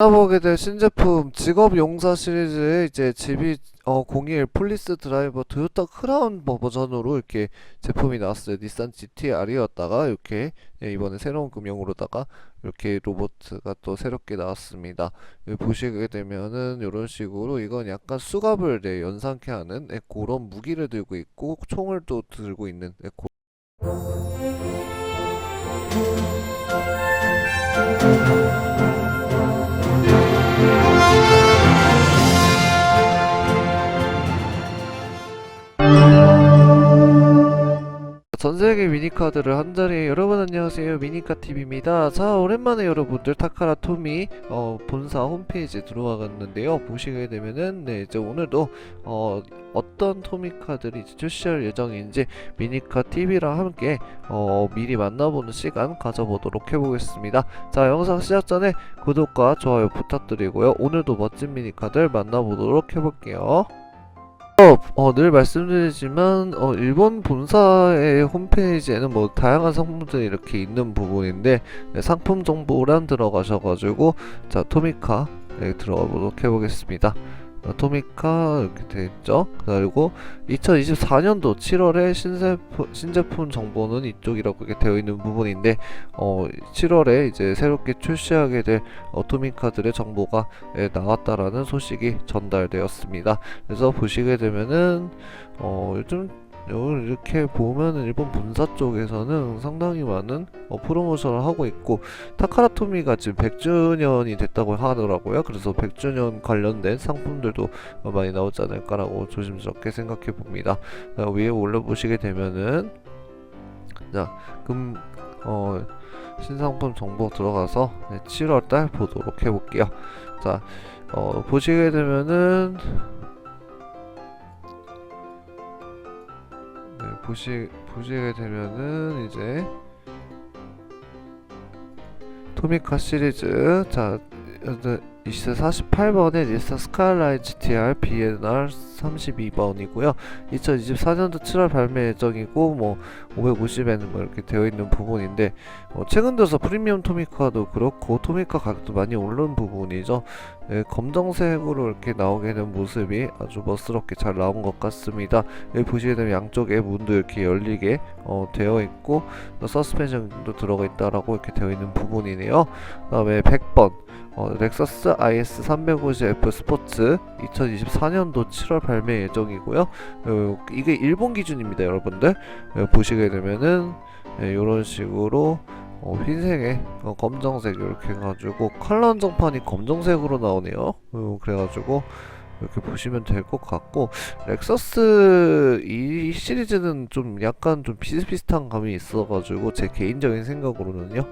알아보게 될 신제품 직업 용사 시리즈의 이제 GB 어, 01 폴리스 드라이버 토요타 크라운 버- 버전으로 이렇게 제품이 나왔어요. 닛산 GT-R이었다가 이렇게 예, 이번에 새로운 금형으로다가 이렇게 로보트가 또 새롭게 나왔습니다. 보시게 되면은 이런 식으로 이건 약간 수갑을 네, 연상케 하는 예, 그런 무기를 들고 있고 총을 또 들고 있는 예, 전세계 미니카드를 한자리에. 여러분 안녕하세요. 미니카TV입니다. 자 오랜만에 여러분들 타카라 토미 어, 본사 홈페이지에 들어와갔는데요. 보시게 되면은 네 이제 오늘도 어, 어떤 토미카들이 출시할 예정인지 미니카TV랑 함께 어, 미리 만나보는 시간 가져보도록 해보겠습니다. 자 영상 시작 전에 구독과 좋아요 부탁드리고요. 오늘도 멋진 미니카들 만나보도록 해볼게요 어, 늘 말씀드리지만 어, 일본 본사의 홈페이지에는 뭐 다양한 상품들이 이렇게 있는 부분인데 네, 상품 정보란 들어가셔가지고 자 토미카 네, 들어가 보도록 해보겠습니다. 어, 토미카 이렇게 돼 있죠. 그리고 2024년도 7월에 신제품, 신제품 정보는 이쪽이라고 이렇게 되어 있는 부분인데 어, 7월에 이제 새롭게 출시하게 될 어, 토미카들의 정보가 예, 나왔다라는 소식이 전달되었습니다. 그래서 보시게 되면은 어 요즘 요- 이렇게 보면은 일본 본사 쪽에서는 상당히 많은 어, 프로모션을 하고 있고 타카라토미가 지금 100주년이 됐다고 하더라고요. 그래서 100주년 관련된 상품들도 어, 많이 나오지 않을까라고 조심스럽게 생각해 봅니다. 자, 위에 올려보시게 되면은 자 금 어 신상품 정보 들어가서 네, 7월달 보도록 해볼게요. 자, 어, 보시게 되면은 보시 보시게 되면은 이제 토미카 시리즈 자 48번에 닐사 스카이라인 GTR BNR 32번이고요. 2024년도 7월 발매 예정이고 뭐 550에는 뭐 이렇게 되어 있는 부분인데 어, 최근 들어서 프리미엄 토미카도 그렇고 토미카 가격도 많이 오른 부분이죠. 예, 검정색으로 이렇게 나오게 된 모습이 아주 멋스럽게 잘 나온 것 같습니다. 여기 보시게 되면 양쪽에 문도 이렇게 열리게 어, 되어 있고 서스펜션도 들어가 있다라고 이렇게 되어 있는 부분이네요. 그 다음에 100번 어, 렉서스 IS 350F 스포츠 2024년도 7월 발매 예정이고요. 어, 이게 일본 기준입니다, 여러분들. 어, 보시게 되면은 이런 식으로 어, 흰색에 어, 검정색 이렇게 해가지고 컬러 한정판이 검정색으로 나오네요. 어, 그래가지고 이렇게 보시면 될 것 같고 렉서스 이 시리즈는 좀 약간 좀 비슷비슷한 감이 있어가지고 제 개인적인 생각으로는요.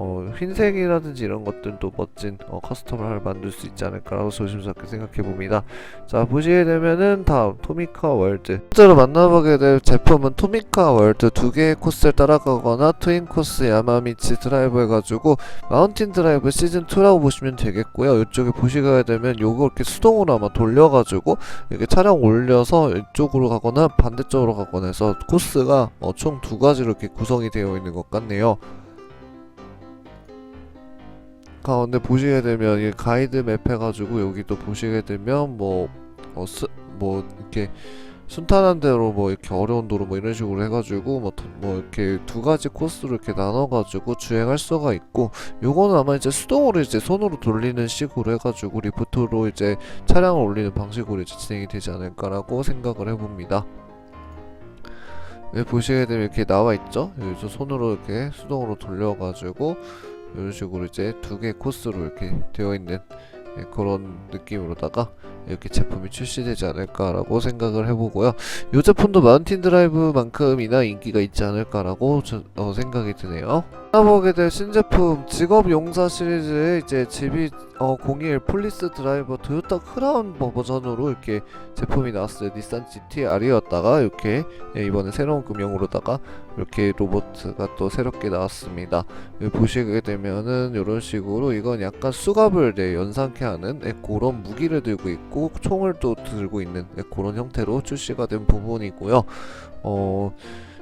어, 흰색이라든지 이런 것들도 멋진 어, 커스텀을 만들 수 있지 않을까라고 조심스럽게 생각해 봅니다. 자 보시게 되면은 다음 토미카 월드 실제로 만나보게 될 제품은 토미카 월드 두 개의 코스를 따라가거나 트윈 코스 야마미치 드라이브 해가지고 마운틴 드라이브 시즌 2라고 보시면 되겠고요. 이쪽에 보시게 되면 요거 이렇게 수동으로 아마 돌려가지고 이렇게 차량 올려서 이쪽으로 가거나 반대쪽으로 가거나 해서 코스가 어, 총 두 가지로 이렇게 구성이 되어 있는 것 같네요. 가운데 보시게 되면 이 가이드 맵 해가지고 여기 또 보시게 되면 뭐, 어, 스, 뭐 이렇게 순탄한 대로 뭐 이렇게 어려운 도로 뭐 이런 식으로 해가지고 뭐, 두- 뭐 이렇게 두 가지 코스로 이렇게 나눠가지고 주행할 수가 있고 요거는 아마 이제 수동으로 이제 손으로 돌리는 식으로 해가지고 리프트로 이제 차량을 올리는 방식으로 이제 진행이 되지 않을까라고 생각을 해봅니다. 여기 보시게 되면 이렇게 나와 있죠? 여기서 손으로 이렇게 수동으로 돌려가지고 이런 식으로 이제 두 개 코스로 이렇게 되어 있는 예, 그런 느낌으로다가 이렇게 제품이 출시되지 않을까라고 생각을 해보고요. 이 제품도 마운틴 드라이브만큼이나 인기가 있지 않을까라고 저, 어, 생각이 드네요. 알아보게 될 신제품 직업 용사 시리즈의 이제 GB 어, 01 폴리스 드라이버 토요타 크라운 버- 버전으로 이렇게 제품이 나왔어요. 닛산 GT-R이었다가 이렇게 예, 이번에 새로운 금형으로다가 이렇게 로보트가 또 새롭게 나왔습니다. 여기 보시게 되면은 이런 식으로 이건 약간 수갑을 네, 연상케 하는 네, 그런 무기를 들고 있고 총을 또 들고 있는 네, 그런 형태로 출시가 된 부분이고요. 어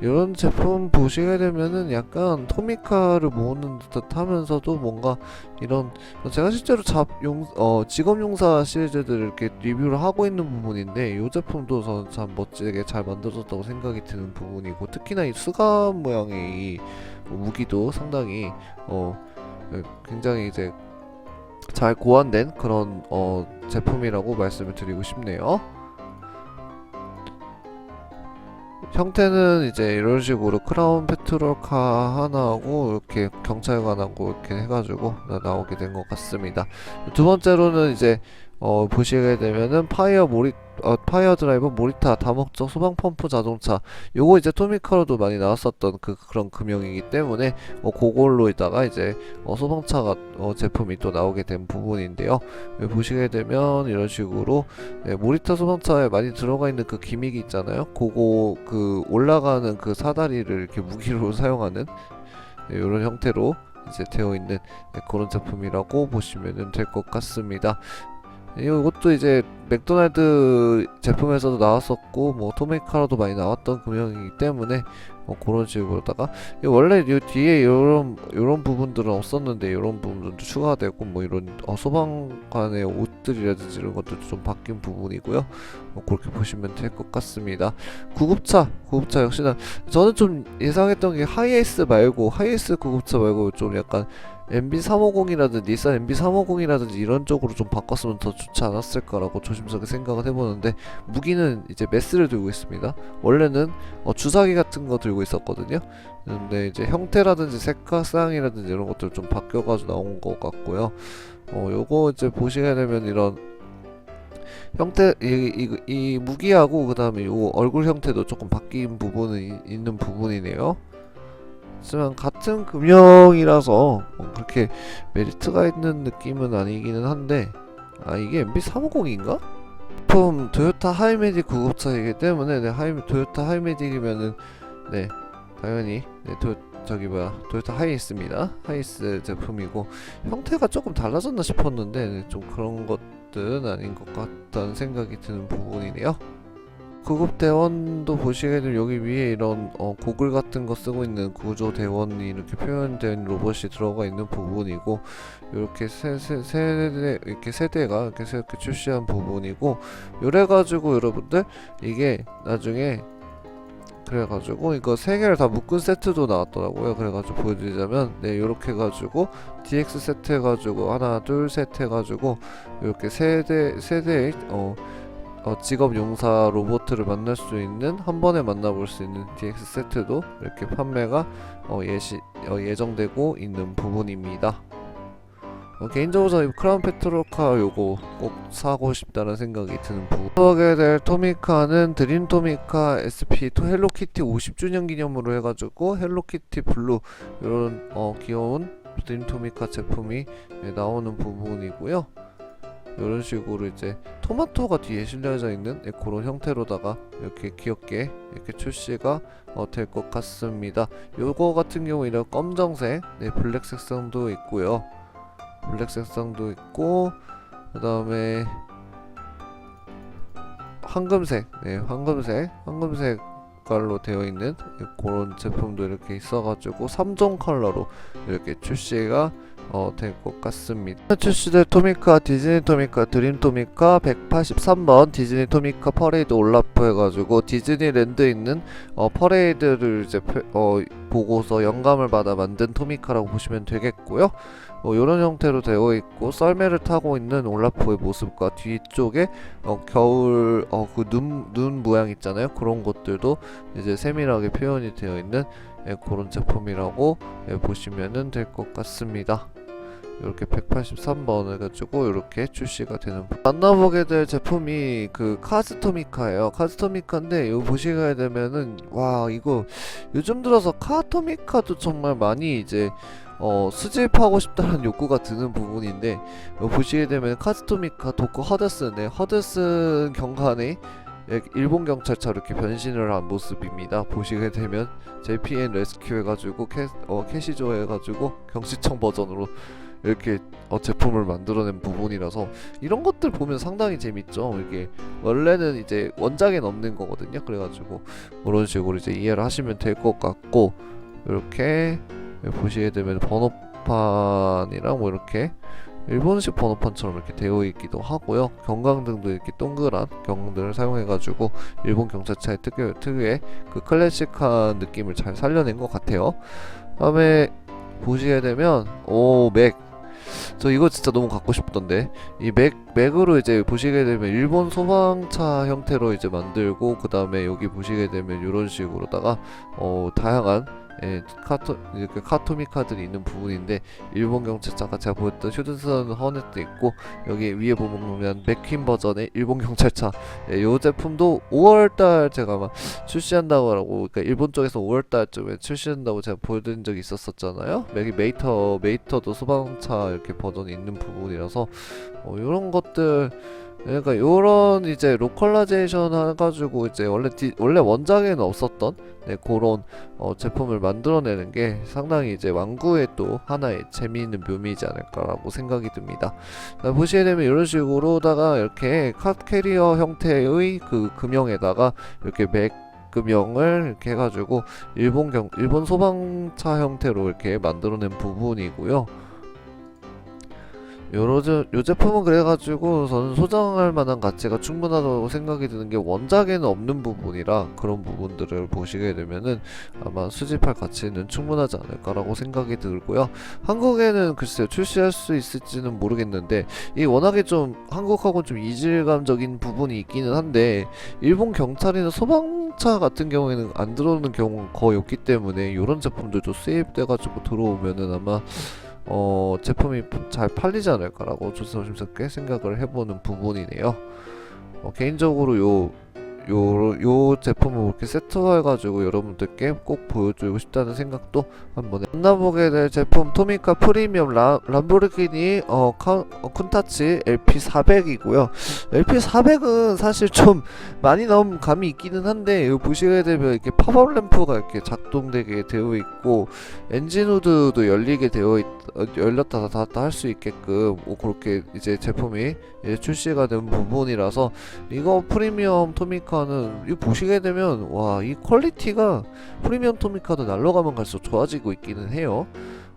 이런 제품 보시게 되면은 약간 토미카를 모으는 듯 하면서도 뭔가 이런 제가 실제로 잡용 어 직업 용사 시리즈들을 이렇게 리뷰를 하고 있는 부분인데 이 제품도 저는 참 멋지게 잘 만들어졌다고 생각이 드는 부분이고 특히나 이 수갑 모양의 이 무기도 상당히 어 굉장히 이제 잘 고안된 그런 어 제품이라고 말씀을 드리고 싶네요. 형태는 이제 이런 식으로 크라운 페트롤카 하나하고 이렇게 경찰관하고 이렇게 해가지고 나- 나오게 된 것 같습니다. 두 번째로는 이제 어 보시게 되면은 파이어 모리 어 파이어 드라이버 모리타 다목적 소방 펌프 자동차 요거 이제 토미카로도 많이 나왔었던 그 그런 금형이기 때문에 어 그걸로다가 이제 어 소방차가 어 제품이 또 나오게 된 부분인데요. 여기 보시게 되면 이런 식으로 네, 모리타 소방차에 많이 들어가 있는 그 기믹이 있잖아요. 그거 그 올라가는 그 사다리를 이렇게 무기로 사용하는 네, 이런 형태로 이제 되어 있는 네, 그런 제품이라고 보시면 될 것 같습니다. 네, 이것도 이제 맥도날드 제품에서도 나왔었고 뭐 토메이카로도 많이 나왔던 금형이기 때문에 어, 그런 식으로다가 이 원래 이 뒤에 이런 이런 부분들은 없었는데 이런 부분들도 추가되고 뭐 이런 어, 소방관의 옷들이라든지 이런 것들도 좀 바뀐 부분이고요. 어, 그렇게 보시면 될 것 같습니다. 구급차, 구급차 역시나 저는 좀 예상했던 게 하이에이스 말고 하이에이스 구급차 말고 좀 약간 MB350이라든지 닛산 MB350이라든지 이런 쪽으로 좀 바꿨으면 더 좋지 않았을까라고 조심스럽게 생각을 해보는데 무기는 이제 메스를 들고 있습니다. 원래는 어, 주사기 같은 거 들고 있었거든요. 근데 이제 형태라든지 색깔상이라든지 이런 것들 좀 바뀌어가지고 나온 것 같고요. 어, 요거 이제 보시게 되면 이런 형태 이, 이, 이 무기하고 그 다음에 요 얼굴 형태도 조금 바뀐 부분은 이- 있는 부분이네요. 하지만 같은 금형이라서 뭐 그렇게 메리트가 있는 느낌은 아니기는 한데 아 이게 MB350인가? 제품 토요타 하이메딕 구급차이기 때문에 네, 하이, 토요타 하이메딕이면은 네 당연히 네, 도, 저기 뭐야 토요타 하이스입니다 하이스 제품이고 형태가 조금 달라졌나 싶었는데 네, 좀 그런 것들은 아닌 것 같다는 생각이 드는 부분이네요 구급 대원도 보시게 되면 여기 위에 이런 어, 고글 같은 거 쓰고 있는 구조 대원이 이렇게 표현된 로봇이 들어가 있는 부분이고 이렇게 세, 세, 세대 이렇게 세대가 이렇게 이렇게 출시한 부분이고 이래 가지고 여러분들 이게 나중에 그래가지고 이거 세 개를 다 묶은 세트도 나왔더라고요. 그래가지고 보여드리자면 네 이렇게 해가지고 DX 세트 해가지고 하나 둘 셋 해가지고 이렇게 세대 세대의 어, 어 직업 용사 로봇을 만날 수 있는 한 번에 만나볼 수 있는 DX 세트도 이렇게 판매가 어, 예시 어, 예정되고 있는 부분입니다. 어, 개인적으로 크라운 페트로카 요거 꼭 사고 싶다는 생각이 드는 부분. 하게 될 토미카는 드림 토미카 SP 토 헬로키티 50주년 기념으로 해가지고 헬로키티 블루 이런 어, 귀여운 드림 토미카 제품이 예, 나오는 부분이고요. 이런 식으로 이제 토마토가 뒤에 실려져 있는 예, 그런 형태로다가 이렇게 귀엽게 이렇게 출시가 어, 될 것 같습니다. 요거 같은 경우 이런 검정색, 네, 블랙 색상도 있고요. 블랙 색상도 있고 그 다음에 황금색, 네, 황금색, 황금색 깔로 되어 있는 그런 제품도 이렇게 있어가지고 3종 컬러로 이렇게 출시가 어, 될것 같습니다. 출시될 토미카 디즈니 토미카 드림 토미카 183번 디즈니 토미카 퍼레이드 올라프 해가지고 디즈니랜드에 있는 어, 퍼레이드를 이제 표- 어, 보고서 영감을 받아 만든 토미카라고 보시면 되겠고요. 어, 이런 형태로 되어 있고 썰매를 타고 있는 올라프의 모습과 뒤쪽에 어, 겨울 어, 그눈 눈 모양 있잖아요. 그런 것들도 이제 세밀하게 표현이 되어 있는 예, 그런 제품이라고 예, 보시면은 될것 같습니다. 이렇게 183번 해가지고 이렇게 출시가 되는 부- 만나보게 될 제품이 그 카스토미카예요. 카스토미카인데 이거 보시게 되면은 와 이거 요즘 들어서 카토미카도 정말 많이 이제 어, 수집하고 싶다는 욕구가 드는 부분인데 보시게 되면 카스토미카 도코 허드슨 네, 허드슨 경관에 예, 일본 경찰차로 이렇게 변신을 한 모습입니다. 보시게 되면 JPN 레스큐 해가지고 캐, 어, 캐시조 해가지고 경시청 버전으로 이렇게 어, 제품을 만들어낸 부분이라서 이런 것들 보면 상당히 재밌죠. 이게 원래는 이제 원작엔 없는 거거든요. 그래가지고 그런 식으로 이제 이해를 하시면 될 것 같고 이렇게 보시게 되면 번호판이랑 뭐 이렇게 일본식 번호판처럼 이렇게 되어 있기도 하고요. 경광등도 이렇게 동그란 경들을 사용해가지고 일본 경찰차의 특유, 특유의 그 클래식한 느낌을 잘 살려낸 것 같아요. 다음에 보시게 되면 오 맥. 저 이거 진짜 너무 갖고 싶던데. 이 맥 맥으로 이제 보시게 되면 일본 소방차 형태로 이제 만들고 그 다음에 여기 보시게 되면 이런 식으로다가 어 다양한 예, 카토 이렇게 카토미카들이 있는 부분인데 일본 경찰차가 제가 보였던 휴드슨 허넷도 있고 여기 위에 보면 맥퀸 버전의 일본 경찰차 예, 요 제품도 5월달 제가 아마 출시한다고 하고 그러니까 일본 쪽에서 5월달쯤에 출시한다고 제가 보여드린 적이 있었었잖아요. 여기 메이터 메이터도 소방차 이렇게 버전이 있는 부분이라서 어, 이런 것들 그러니까 요런 이제 로컬라이제이션 해가지고 이제 원래 디, 원래 원작에는 없었던 네, 그런 어, 제품을 만들어내는 게 상당히 이제 완구의 또 하나의 재미있는 묘미이지 않을까라고 생각이 듭니다. 자, 보시게 되면 이런 식으로다가 이렇게 카 캐리어 형태의 그 금형에다가 이렇게 맥 금형을 이렇게 해가지고 일본 경 일본 소방차 형태로 이렇게 만들어낸 부분이고요. 요러 제- 요 제품은 그래가지고 저는 소장할 만한 가치가 충분하다고 생각이 드는 게 원작에는 없는 부분이라 그런 부분들을 보시게 되면은 아마 수집할 가치는 충분하지 않을까라고 생각이 들고요. 한국에는 글쎄요 출시할 수 있을지는 모르겠는데 이 워낙에 좀 한국하고 좀 이질감적인 부분이 있기는 한데 일본 경찰이나 소방차 같은 경우에는 안 들어오는 경우가 거의 없기 때문에 이런 제품들도 수입돼가지고 들어오면은 아마 어 제품이 잘 팔리지 않을까라고 조심스럽게 생각을 해보는 부분이네요. 어, 개인적으로 요, 요, 요 제품을 이렇게 세트화해가지고 여러분들께 꼭 보여주고 싶다는 생각도 한번 해. 만나보게 될 제품 토미카 프리미엄 라, 람보르기니 어, 카, 어, 쿤타치 LP400이고요. LP400은 사실 좀 많이 나온 감이 있기는 한데 보시게 되면 이렇게 팝업 램프가 이렇게 작동되게 되어 있고 엔진 후드도 열리게 되어 있, 어, 열렸다 닫았다 할 수 있게끔 뭐 그렇게 이제 제품이 이제 출시가 된 부분이라서 이거 프리미엄 토미카는 이거 보시게 되면 와 이 퀄리티가 프리미엄 토미카도 날라가면 갈수록 좋아지고 있기는 해요.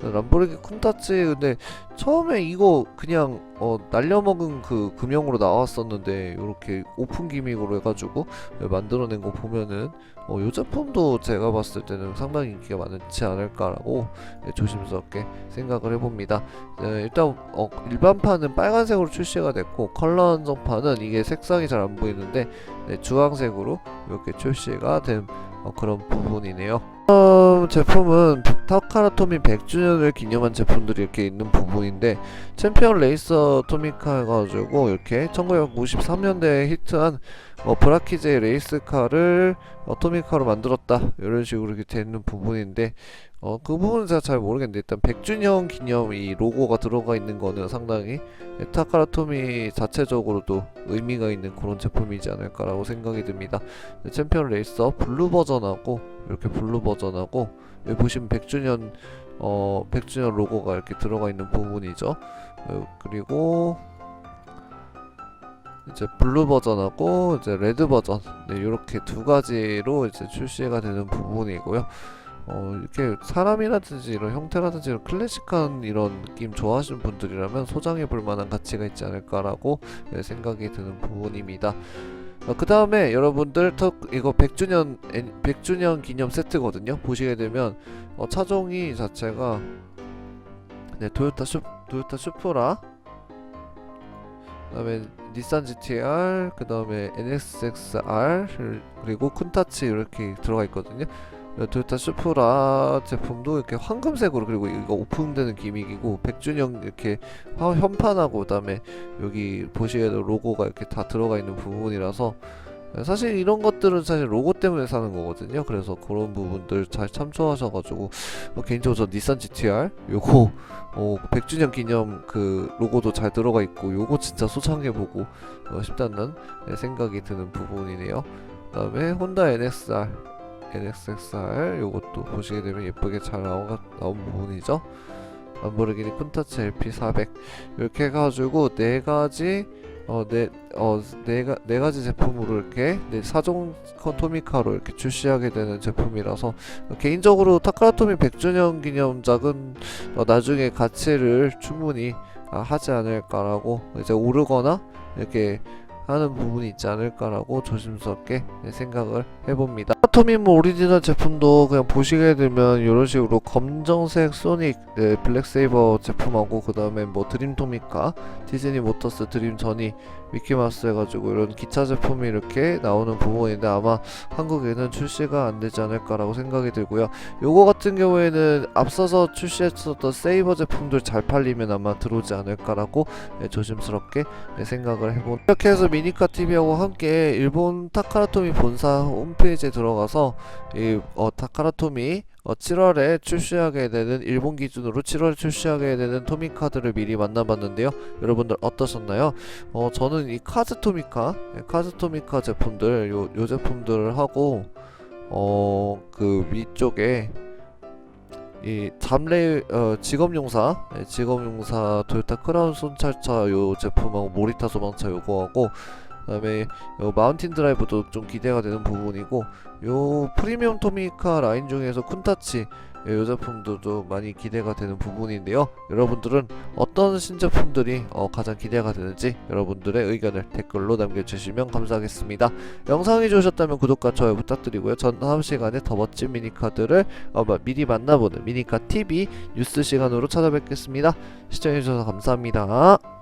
람보르기 쿤타치 근데 처음에 이거 그냥 어 날려먹은 그 금형으로 나왔었는데 이렇게 오픈 기믹으로 해가지고 만들어낸 거 보면은 어, 이 제품도 제가 봤을 때는 상당히 인기가 많지 않을까라고 네, 조심스럽게 생각을 해봅니다. 네, 일단 어, 일반판은 빨간색으로 출시가 됐고 컬러 한정판은 이게 색상이 잘 안 보이는데 네, 주황색으로 이렇게 출시가 된 어, 그런 부분이네요. 다음 제품은 타카라토미 100주년을 기념한 제품들이 이렇게 있는 부분인데 챔피언 레이서 토미카 해가지고 이렇게 1953년대에 히트한 어, 브라키제 레이스카를 어, 토미카로 만들었다 이런 식으로 이렇게 되는 부분인데 어, 그 부분은 제가 잘 모르겠는데 일단 100주년 기념 이 로고가 들어가 있는 거는 상당히 타카라토미 자체적으로도 의미가 있는 그런 제품이지 않을까라고 생각이 듭니다. 챔피언 레이서 블루 버전하고 이렇게 블루 버전하고 여기 보시면 100주년 어 100주년 로고가 이렇게 들어가 있는 부분이죠. 어, 그리고 이제 블루 버전하고 이제 레드 버전 네, 이렇게 두 가지로 이제 출시가 되는 부분이고요. 어, 이렇게 사람이라든지 이런 형태라든지 이런 클래식한 이런 느낌 좋아하시는 분들이라면 소장해 볼 만한 가치가 있지 않을까라고 네, 생각이 드는 부분입니다. 어, 그 다음에 여러분들 턱 이거 100주년 100주년 기념 세트거든요. 보시게 되면 어, 차종이 자체가 네 도요타 슈 도요타 슈프라 그다음에 닛산 GTR 그 다음에 NSXR 그리고 쿤타치 이렇게 들어가 있거든요. 어, 도요타 슈프라 제품도 이렇게 황금색으로 그리고 이거 오픈되는 기믹이고 100주년 이렇게 화- 현판하고 그다음에 여기 보시게도 로고가 이렇게 다 들어가 있는 부분이라서 사실 이런 것들은 사실 로고 때문에 사는 거거든요. 그래서 그런 부분들 잘 참조하셔가지고 어, 개인적으로 저 닛산 GTR 요거 어, 100주년 기념 그 로고도 잘 들어가 있고 요거 진짜 소장해보고 어, 싶다는 네, 생각이 드는 부분이네요. 그 다음에 혼다 NXR NXXR 요것도 보시게 되면 예쁘게 잘 나온, 나온 부분이죠. 람보르기니 쿤타치 LP 400 이렇게 해가지고 네 가지 어네어네가네 가지 제품으로 이렇게 네 사종 토미카로 이렇게 출시하게 되는 제품이라서 개인적으로 타카라토미 100주년 기념작은 어, 나중에 가치를 충분히 아, 하지 않을까라고 이제 오르거나 이렇게 하는 부분이 있지 않을까라고 조심스럽게 네, 생각을 해봅니다. 토미모 오리지널 제품도 그냥 보시게 되면 이런 식으로 검정색 소닉 네, 블랙세이버 제품하고 그 다음에 뭐 드림 토미카 디즈니 모터스 드림 전이 미키마우스 해가지고 이런 기차 제품이 이렇게 나오는 부분인데 아마 한국에는 출시가 안 되지 않을까라고 생각이 들고요. 요거 같은 경우에는 앞서서 출시했었던 세이버 제품들 잘 팔리면 아마 들어오지 않을까라고 네, 조심스럽게 네, 생각을 해본 이렇게 해서 미니카 TV하고 함께 일본 타카라토미 본사 홈페이지에 들어가서 이 어, 타카라토미 어, 7월에 출시하게 되는 일본 기준으로 7월에 출시하게 되는 토미카드를 미리 만나봤는데요. 여러분들 어떠셨나요? 어, 저는 이 카즈 토미카, 예, 카즈 토미카 제품들 요, 요 제품들을 하고 어, 그 위쪽에 이 잠레 어, 직업용사 예, 직업용사 토요타 크라운 손찰차 요 제품하고 모리타 소방차 요거하고 그 다음에 요 마운틴 드라이브도 좀 기대가 되는 부분이고 요 프리미엄 토미카 라인 중에서 쿤타치 예, 요 제품들도 많이 기대가 되는 부분인데요. 여러분들은 어떤 신제품들이 어, 가장 기대가 되는지 여러분들의 의견을 댓글로 남겨주시면 감사하겠습니다. 영상이 좋으셨다면 구독과 좋아요 부탁드리고요. 전 다음 시간에 더 멋진 미니카드를 어, 마- 미리 만나보는 미니카 TV 뉴스 시간으로 찾아뵙겠습니다. 시청해주셔서 감사합니다.